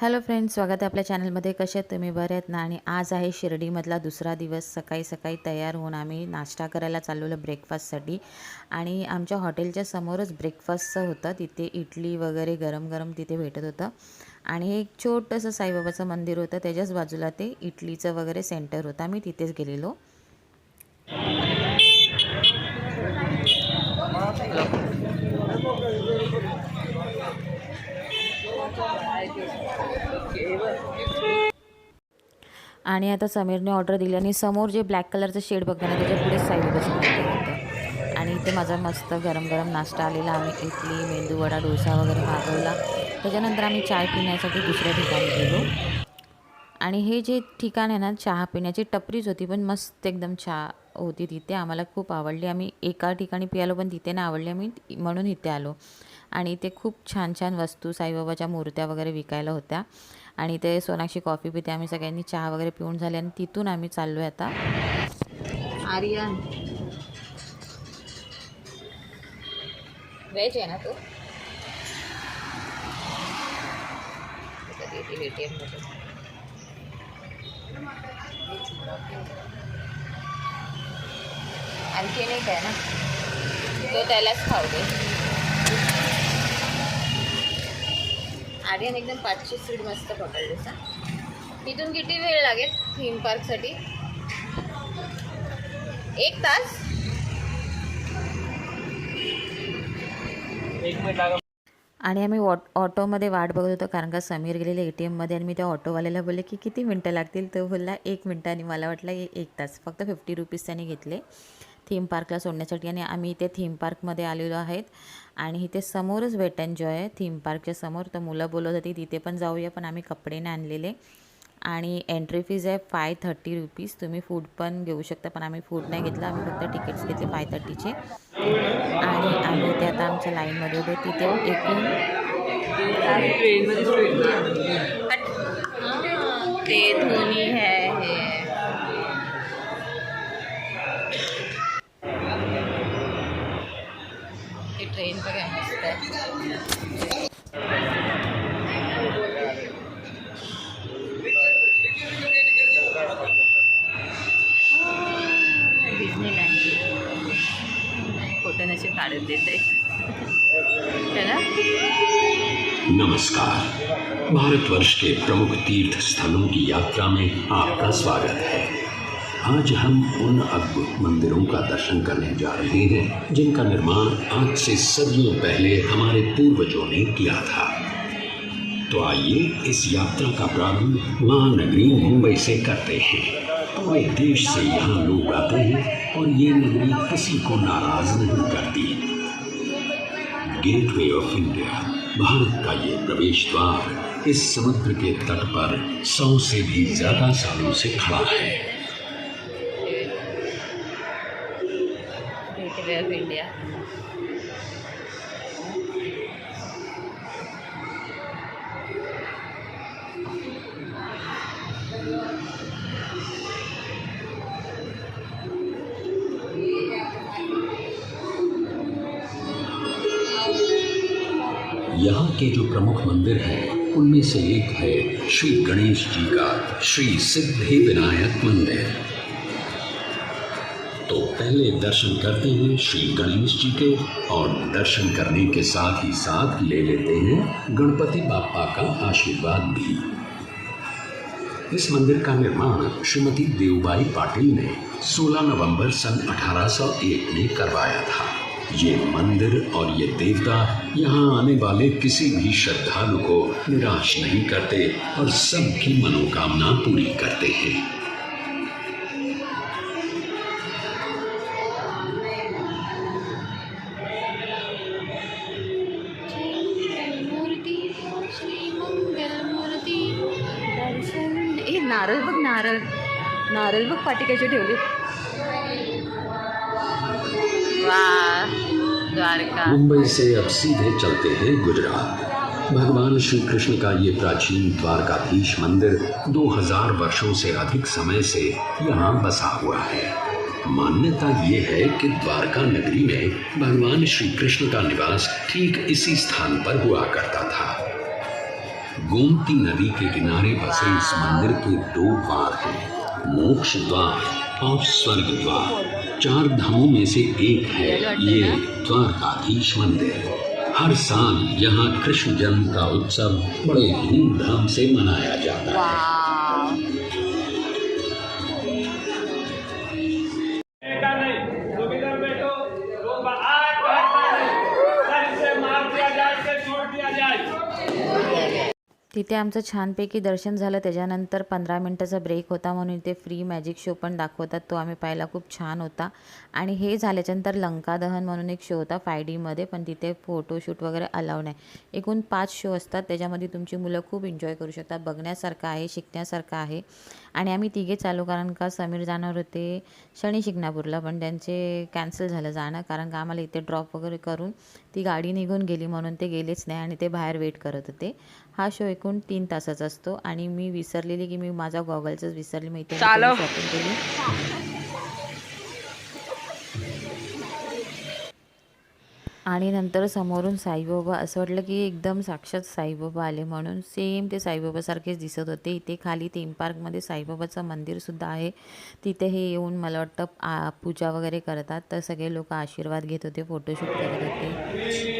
Hello friends स्वागत आहे आपल्या चॅनलमध्ये. कसे आहेत तुम्ही? बरे आहेत ना? आणि आज आहे शिर्डीमधला दुसरा दिवस. सकाळी सकाळी तयार होऊन आम्ही नाश्ता करायला चाललेलो ब्रेकफास्टसाठी. आणि आमच्या हॉटेलच्या समोरच ब्रेकफास्टचं होतं. तिथे इडली वगैरे गरम गरम तिथे भेटत होतं. आणि एक छोटंसं साईबाबाचं मंदिर होतं. त्याच्याच बाजूला ते इडलीचं वगैरे सेंटर होतं. आम्ही तिथेच गेलेलो. आणि आता समीरने ऑर्डर दिली आणि समोर जे ब्लॅक कलरचं शेड बघतो ना त्याच्या पुढे साईबाबाचं बसून होतं आणि इथे माझा मस्त गरम गरम नाश्ता आलेला. आम्ही इडली मेंदूवडा डोसा वगैरे मागवला. त्याच्यानंतर आम्ही चाय पिण्यासाठी दुसऱ्या ठिकाणी गेलो. आणि हे जे ठिकाण आहे ना चहा पिण्याची टपरीच होती पण मस्त एकदम चहा होती तिथे. आम्हाला खूप आवडली. आम्ही एका ठिकाणी पियालो पण तिथे ना आवडली. आम्ही म्हणून इथे आलो. आणि इथे खूप छान छान वस्तू साईबाबाच्या मूर्त्या वगैरे विकायला होत्या. आणि ते सोनाक्षी कॉफी पिते. आम्ही सगळ्यांनी चहा वगैरे पिऊन झाले आणि तिथून आम्ही चाललो आहे आता. आर्यन. व्हेज आहे ना तो? आणखीन एक आहे ना. तो त्यालाच खाऊ दे. आर्यन एकदम पाचशे सीट मस्त पकडलीस हा. तिथून किती वेळ लागेल थीम पार्कसाठी एक तास? आणि आम्ही वॉट ऑटोमध्ये वाट बघत होतो कारण का समीर गेलेले ए टी एममध्ये आणि मी त्या ऑटोवाल्याला बोलले की किती मिनटं लागतील? तो बोलला एक मिनटं. आणि मला वाटलं एक तास. फक्त फिफ्टी रुपीज त्यांनी घेतले थीम पार्कला सोडण्यासाठी आणि आम्ही इथे थीम पार्कमध्ये आलेलो आहेत. आणि इथे समोरच वेट एन्जॉय आहे थीम पार्कच्या समोर. तर मुलं बोलत होती तिथे पण जाऊया पण आम्ही कपडे नाही आणलेले. आणि एंट्री फीज आहे फाय थर्टी रुपीज तुम्ही फूड पण घेऊ शकता पण आम्ही फूड नाही घेतलं. आम्ही फक्त तिकीट्स घेतले फाय थर्टीचे आणि आम्ही ते आता आमच्या लाईनमध्ये होतो. तिथे एकूण ते धोनी है ट्रेन पण मस्त आहे. काढून देत ना नमस्कार। भारतवर्ष के प्रमुख तीर्थ स्थलों की यात्रा में आपका स्वागत है। आज हम उन अद्भुत मंदिरों का दर्शन करने जा रहे हैं, जिनका निर्माण आज से सदियों पहले हमारे पूर्वजों ने किया था। तो आइए इस यात्रा का प्रारंभ महानगरी मुंबई से करते हैं। पूरे देश से यहाँ लोग आते हैं और ये नगरी किसी को नाराज़ नहीं करती। गेटवे ऑफ़ इंडिया भारत का ये प्रवेश द्वार इस समुद्र के तट पर सौ से भी ज़्यादा सालों से खड़ा है। यहाँ के जो प्रमुख मंदिर हैं, उनमें से एक है श्री गणेश जी का श्री सिद्धि विनायक मंदिर। तो पहले दर्शन करते हैं श्री गणेश जी के और दर्शन करने के साथ ही साथ ले लेते हैं गणपति बापा का आशीर्वाद भी। इस मंदिर का निर्माण श्रीमती देवबाई पाटिल ने 16 नवंबर सन 1801 में करवाया था। ये मंदिर और ये देवता यहाँ आने वाले किसी भी श्रद्धालु को निराश नहीं करते और सबकी मनोकामना पूरी करते हैं। नारळ बघ नारळ नारळ बघ पाठी कशी ठेवली द्वारका। मुंबई से अब सीधे चलते हैं गुजरात। भगवान श्री कृष्ण का ये प्राचीन द्वारकाधीश मंदिर 2000 वर्षों से अधिक समय से यहाँ बसा हुआ है। मान्यता ये है कि द्वारका नगरी में भगवान श्री कृष्ण का निवास ठीक इसी स्थान पर हुआ करता था। गोमती नदी के किनारे बसे इस मंदिर के दो द्वार हैं, मोक्ष द्वार और स्वर्ग द्वार। चार धामों में से एक है। ये द्वारकाधीश मंदिर हर साल यहाँ कृष्ण जन्म का उत्सव बड़े धूमधाम से मनाया जाता है। तिथे आमचं छानपैकी दर्शन झालं. त्याच्यानंतर पंधरा मिनटाचा ब्रेक होता म्हणून इथे फ्री मॅजिक शो पण दाखवतात. तो आम्ही पाहिला खूप छान होता. आणि हे झाल्याच्यानंतर लंका दहन म्हणून एक शो होता फाय डीमध्ये पण तिथे फोटोशूट वगैरे अलाव नाही. एकूण पाच शो असतात. त्याच्यामध्ये तुमची मुलं खूप एन्जॉय करू शकतात. बघण्यासारखं आहे शिकण्यासारखं आहे. आणि आम्ही तिघे चालू कारण का समीर जाणार होते शनी शिंगणापूरला पण त्यांचे कॅन्सल झालं जाणं कारण का आम्हाला इथे ड्रॉप वगैरे करून ती गाडी निघून गेली म्हणून ते गेलेच नाही आणि ते बाहेर वेट करत होते. हा शो एकूण तीन तासाचा असतो आणि मी विसरलेली की मी माझा गॉगलचंच विसरली. मी इथे शॉपिंग केली. आणि नंतर समोरून साईबाबा असं वाटलं की एकदम साक्षात साईबाबा आले म्हणून. सेम ते साईबाबासारखेच दिसत होते. इथे खाली थीम पार्कमध्ये साईबाबाचं मंदिरसुद्धा आहे. तिथे हे येऊन मला वाटतं आ पूजा वगैरे करतात. तर सगळे लोक आशीर्वाद घेत होते फोटोशूट करत होते.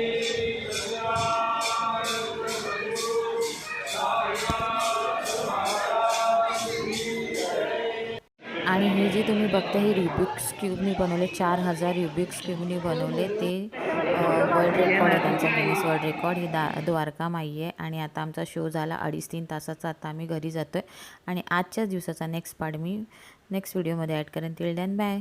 बघता हे रुबिक्स क्यूबनी बनवले चार हजार रुबिक्स क्यूबनी बनवले. ते वर्ल्ड रेकॉर्ड आहे त्यांचा गिनीस वर्ल्ड रेकॉर्ड हे दा द्वारका माई आहे आणि आता आमचा शो झाला अडीच तीन तासाचा. आता आम्ही घरी जातो आहे आणि आजच्याच दिवसाचा नेक्स्ट पार्ट मी नेक्स्ट व्हिडिओमध्ये ॲड करेन. Till then bye